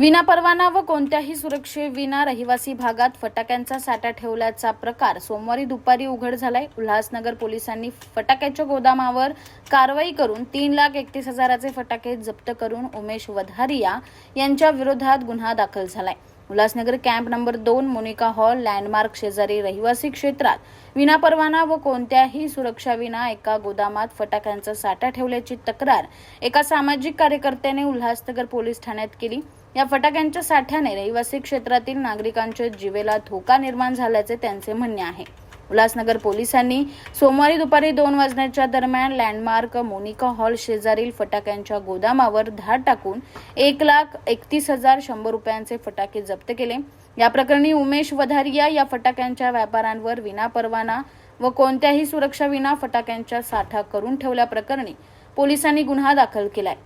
विनापरवाना व कोणत्याही सुरक्षेविना रहिवासी भागात फटाक्यांचा साठा ठेवल्याचा प्रकार सोमवारी दुपारी उघड झालाय. उल्हासनगर पोलिसांनी फटाक्याच्या गोदामावर कारवाई करून तीन लाख एकतीस हजाराचे फटाके जप्त करून उमेश वधारिया यांच्या विरोधात गुन्हा दाखल झालाय. उल्हासनगर कॅम्प नंबर दोन मोनिका हॉल लँडमार्क शेजारी रहिवासी क्षेत्रात विनापरवाना व कोणत्याही सुरक्षाविना एका गोदामात फटाक्यांचा साठा ठेवल्याची तक्रार एका सामाजिक कार्यकर्त्याने उल्हासनगर पोलीस ठाण्यात केली. या फटाक्यांच्या साठ्याने रहिवासी क्षेत्रातील नागरिकांच्या जीवेला धोका निर्माण झाल्याचे त्यांचे म्हणणे आहे. उल्हासनगर पोलिसांनी सोमवारी दुपारी दोन वाजण्याच्या दरम्यान लँडमार्क मोनिका हॉल शेजारील फटाक्यांच्या गोदामावर धाड टाकून एक लाख एकतीस हजार शंभर रुपयांचे फटाके जप्त केले. या प्रकरणी उमेश वधारिया या फटाक्यांच्या व्यापाऱ्यांवर विनापरवाना व कोणत्याही सुरक्षा विना फटाक्यांचा साठा करून ठेवल्याप्रकरणी पोलिसांनी गुन्हा दाखल केलाय.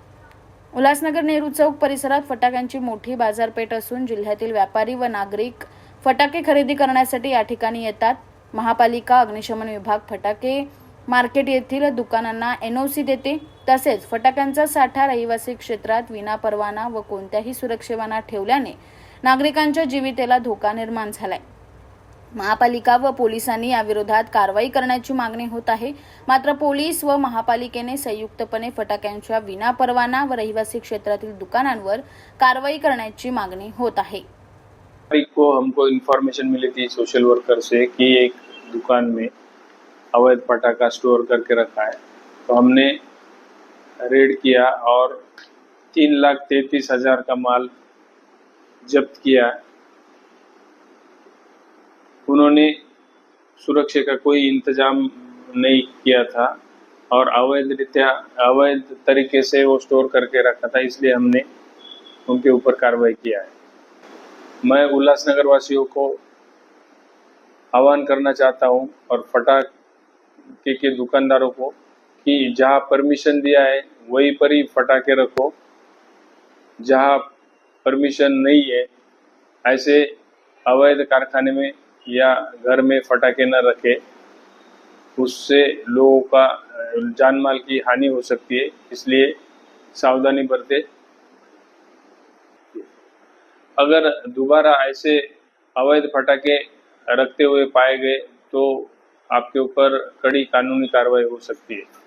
उल्हासनगर नेहरू चौक परिसरात फटाक्यांची मोठी बाजारपेठ असून जिल्ह्यातील व्यापारी व नागरिक फटाके खरेदी करण्यासाठी या ठिकाणी येतात. महापालिका अग्निशमन विभाग फटाके मार्केट येथील दुकानांना एनओसी देते. तसेच फटाक्यांचा साठा रहिवासी क्षेत्रात विनापरवाना व कोणत्याही सुरक्षेवाना ठेवल्याने नागरिकांच्या जीवितेला धोका निर्माण झालाय. महापालिका व पोलिसांनी याविरोधात कारवाई करण्याची मागणी होत आहे. मात्र पोलीस व महापालिकेने संयुक्तपणे फटाक्यांच्या विनापरवाना व रहिवासी क्षेत्रातील दुकानांवर कारवाई करण्याची मागणी होत आहे. को हमको इन्फॉर्मेशन मिली थी सोशल वर्कर से कि एक दुकान में अवैध पटाखा स्टोर करके रखा है। तो हमने रेड किया और तीन लाख तैतीस हजार का माल जब्त किया। उन्होंने सुरक्षा का कोई इंतज़ाम नहीं किया था और अवैध रीत्या, अवैध तरीके से वो स्टोर करके रखा था, इसलिए हमने उनके ऊपर कार्रवाई किया है। मैं उल्लासनगर वासियों को आह्वान करना चाहता हूँ और फटाके के दुकानदारों को कि जहाँ परमिशन दिया है, वहीं पर ही फटाके रखो। जहाँ परमिशन नहीं है, ऐसे अवैध कारखाने में या घर में फटाके न रखे, उससे लोगों का जान माल की हानि हो सकती है, इसलिए सावधानी बरते। अगर दोबारा ऐसे अवैध फटाके रखते हुए पाए गए तो आपके ऊपर कड़ी कानूनी कार्रवाई हो सकती है।